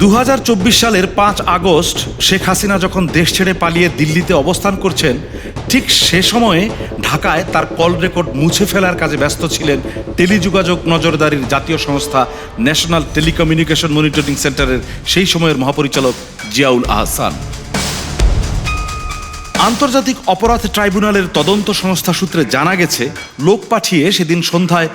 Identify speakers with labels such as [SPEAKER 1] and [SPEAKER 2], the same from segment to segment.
[SPEAKER 1] দু হাজার চব্বিশ সালের পাঁচ আগস্ট শেখ হাসিনা যখন দেশ ছেড়ে পালিয়ে দিল্লিতে অবস্থান করছেন, ঠিক সে সময়ে ঢাকায় তার কল রেকর্ড মুছে ফেলার কাজে ব্যস্ত ছিলেন টেলিযোগাযোগ নজরদারির জাতীয় সংস্থা ন্যাশনাল টেলিকমিউনিকেশন মনিটরিং সেন্টারের সেই সময়ের মহাপরিচালক জিয়াউল আহসান। আন্তর্জাতিক অপরাধ ট্রাইব্যুনালের তদন্ত সংস্থা সূত্রে জানা গেছে, লোক পাঠিয়ে সেদিন সন্ধ্যায়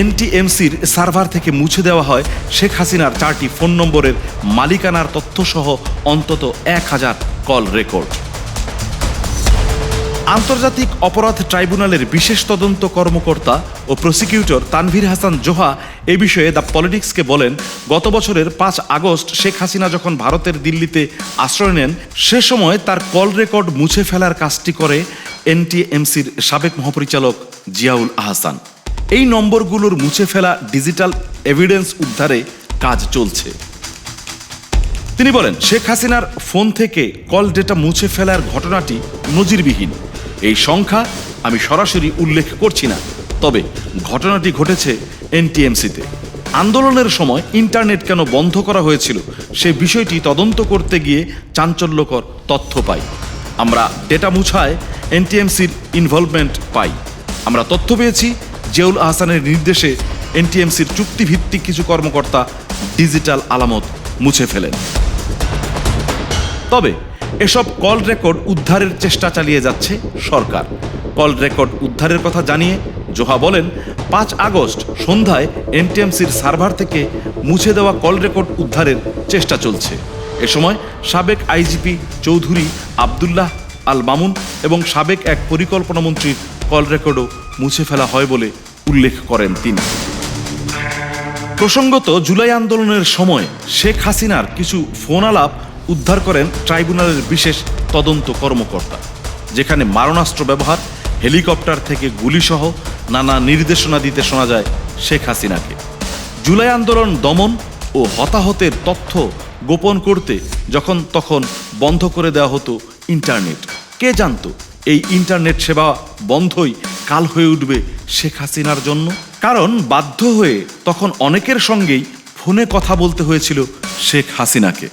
[SPEAKER 1] এনটিএমসির সার্ভার থেকে মুছে দেওয়া হয় শেখ হাসিনার চারটি ফোন নম্বরের মালিকানার তথ্যসহ অন্তত এক হাজার কল রেকর্ড। আন্তর্জাতিক অপরাধ ট্রাইব্যুনালের বিশেষ তদন্ত কর্মকর্তা ও প্রসিকিউটর তানভীর হাসান জোহা এ বিষয়ে দ্য পলিটিক্সকে বলেন, গত বছরের পাঁচ আগস্ট শেখ হাসিনা যখন ভারতের দিল্লিতে আশ্রয় নেন, সে সময় তার কল রেকর্ড মুছে ফেলার কাজটি করে এনটিএমসির সাবেক মহাপরিচালক জিয়াউল আহসান। এই নম্বরগুলোর মুছে ফেলা ডিজিটাল এভিডেন্স উদ্ধারে কাজ চলছে। তিনি বলেন, শেখ হাসিনার ফোন থেকে কল ডেটা মুছে ফেলার ঘটনাটি নজিরবিহীন। এই সংখ্যা আমি সরাসরি উল্লেখ করছি না। তবে ঘটনাটি ঘটেছে এনটিএমসিতে। আন্দোলনের সময় ইন্টারনেট কেন বন্ধ করা হয়েছিল, সে বিষয়টি তদন্ত করতে গিয়ে চাঞ্চল্যকর তথ্য পাই। আমরা ডেটা মুছায় এনটিএমসির ইনভলভমেন্ট পাই। আমরা তথ্য পেয়েছি, জিয়াউল আহসানের নির্দেশে এনটিএমসির চুক্তিভিত্তিক কিছু কর্মকর্তা ডিজিটাল আলামত মুছে ফেলেন। তবে এসব কল রেকর্ড উদ্ধারের চেষ্টা চালিয়ে যাচ্ছে সরকার। কল রেকর্ড উদ্ধারের কথা জানিয়ে জোহা বলেন, পাঁচ আগস্ট সন্ধ্যায় এনটিএমসির সার্ভার থেকে মুছে দেওয়া কল রেকর্ড উদ্ধারের চেষ্টা চলছে। এ সময় সাবেক আইজিপি চৌধুরী আবদুল্লাহ আল মামুন এবং সাবেক এক পরিকল্পনা মন্ত্রীর কল রেকর্ডও মুছে ফেলা হয় বলে উল্লেখ করেন তিনি। প্রসঙ্গত জুলাই আন্দোলনের সময় শেখ হাসিনার কিছু ফোন আলাপ উদ্ধার করেন ট্রাইব্যুনালের বিশেষ তদন্ত কর্মকর্তা, যেখানে মারণাস্ত্র ব্যবহার, হেলিকপ্টার থেকে গুলিসহ নানা নির্দেশনা দিতে শোনা যায় শেখ হাসিনাকে। জুলাই আন্দোলন দমন ও হতাহতের তথ্য গোপন করতে যখন তখন বন্ধ করে দেওয়া হতো ইন্টারনেট। কে জানতো এই ইন্টারনেট সেবা বন্ধই কাল হয়ে উঠবে শেখ হাসিনার জন্য? কারণ বাধ্য হয়ে তখন অনেকের সঙ্গেই ফোনে কথা বলতে হয়েছিল শেখ হাসিনাকে।